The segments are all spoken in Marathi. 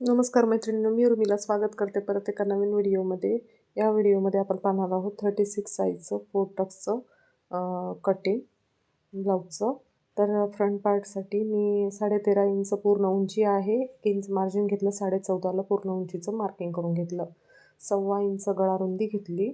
नमस्कार मैत्रिणींनो मी उर्मिला स्वागत करते परत एका नवीन व्हिडिओमध्ये. या व्हिडिओमध्ये आपण पाहणार आहोत थर्टी सिक्स साईजचं फोर टक्सचं कटिंग ब्लाऊजचं तर फ्रंट पार्टसाठी मी साडेतेरा इंच पूर्ण उंची आहे एक इंच मार्जिन घेतलं साडे चौदाला पूर्ण उंचीचं मार्किंग करून घेतलं. सव्वा इंच गळारुंदी घेतली.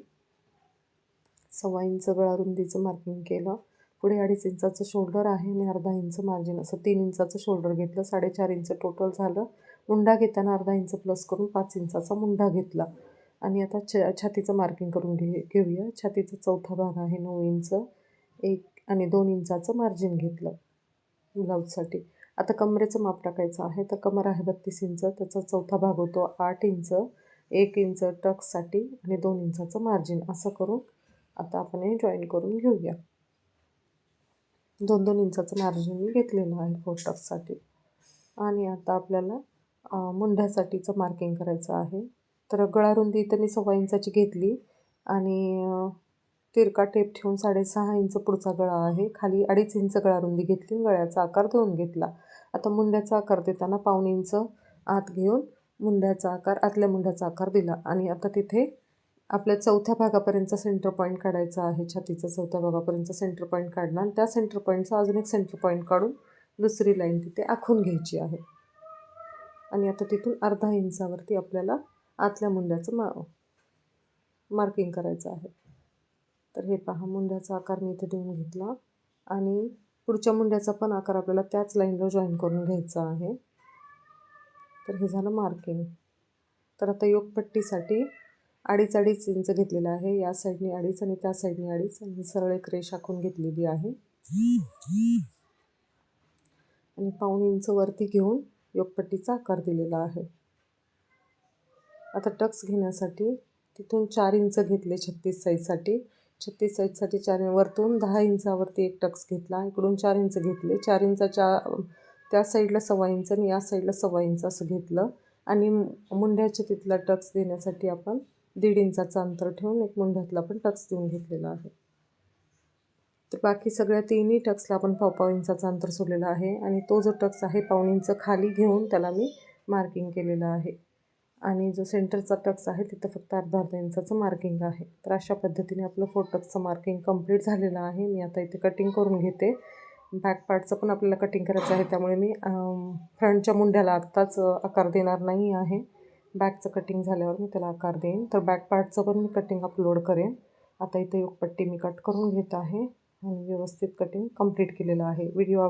सव्वा इंच गळारुंदीचं मार्किंग केलं. पुढे अडीच इंचाचं शोल्डर आहे आणि अर्धा इंच मार्जिन असं तीन इंचाचं शोल्डर घेतलं. साडेचार इंच टोटल झालं. मुंडा घेताना अर्धा इंच प्लस करून पाच इंचाचा मुंडा घेतला. आणि आता छ छातीचं मार्किंग करून घे घेऊया. छातीचा चौथा भाग आहे नऊ इंच. एक आणि दोन इंचाचं मार्जिन घेतलं ब्लाऊजसाठी आता कमरेचं माप टाकायचं आहे. तर कमर आहे बत्तीस इंच. त्याचा चौथा भाग होतो आठ इंच. एक इंच टक्ससाठी आणि दोन इंचाचं मार्जिन असं करून आता आपण हे जॉईन करून घेऊया. दोन दोन इंचाचं मार्जिन मी घेतलेलं आहे फोर टक्ससाठी आणि आता आपल्याला मुंढ्यासाठीचं मार्किंग करायचं आहे. तर गळारुंदी इथं मी सव्वा इंचाची घेतली आणि तिरका टेप ठेवून साडेसहा इंच पुढचा गळा आहे. खाली अडीच इंच गळारुंदी घेतली गळ्याचा आकार देऊन घेतला. आता मुंड्याचा आकार देताना पाऊण इंच आत घेऊन मुंड्याचा आकार आतल्या मुंड्याचा आकार दिला आणि आता तिथे आपल्या चौथ्या भागापर्यंत सेंटर पॉईंट काढायचा आहे. छातीचा चौथ्या भागापर्यंत सेंटर पॉईंट काढणार. आणि त्या सेंटर पॉईंटचा अजून एक सेंटर पॉईंट काढून दुसरी लाईन तिथे आखून घ्यायची आहे. आणि आता तिथून अर्धा इंचावरती आपल्याला आतल्या मुंड्याचं मा मार्किंग करायचं आहे. तर हे पहा मुंड्याचा आकार मी इथे देऊन घेतला. आणि पुढच्या मुंड्याचा पण आकार आपल्याला त्याच लाईनला जॉईन करून घ्यायचा आहे. तर हे झालं मार्किंग तर आता योगपट्टीसाठी अडीच अडीच इंच घेतलेलं आहे. या साईडने अडीच आणि त्या साईडने अडीच. आणि सरळ एक रेष आखून घेतलेली आहे. आणि पाऊण इंच वरती घेऊन योगपट्टीचा आकार दिलेला आहे. आता टक्स घेण्यासाठी तिथून चार इंच घेतले छत्तीस साईजसाठी. छत्तीस साईजसाठी चार वरतून दहा इंचावरती एक टक्स घेतला. इकडून चार इंच घेतले. चार इंचाच्या त्या साईडला सव्वा इंच आणि या साईडला सव्वा इंच असं घेतलं. आणि मुंड्याच्या तिथला टक्स देण्यासाठी आपण दीड इंचाचं अंतर ठेवून एक मुंड्यातला पण टक्स देऊन घेतलेला आहे. तर बाकी सगळ्या तिन्ही टक्सला आपण पावपाव पाव इंचाचं अंतर सोडलेलं आहे. आणि तो जो टक्स आहे पाऊण इंच खाली घेऊन त्याला मी मार्किंग केलेलं आहे. आणि जो सेंटरचा टक्स आहे तिथं फक्त अर्धा अर्धा इंचाचं मार्किंग आहे. तर अशा पद्धतीने आपलं फोर टक्सचं मार्किंग कंप्लीट झालेलं आहे. मी आता इथे कटिंग करून घेते. बॅक पार्टचं पण आपल्याला कटिंग करायचं आहे त्यामुळे मी फ्रंटच्या मुंड्याला आत्ताच आकार देणार नाही आहे. बॅकचं कटिंग झाल्यावर मी त्याला आकार देईन. तर बॅक पार्टचं पण मी कटिंग अपलोड करेन. आता इथे योगपट्टी मी कट करून घेत आहे. आणि व्यवस्थित कटिंग कंप्लीट केलेलं आहे. व्हिडिओ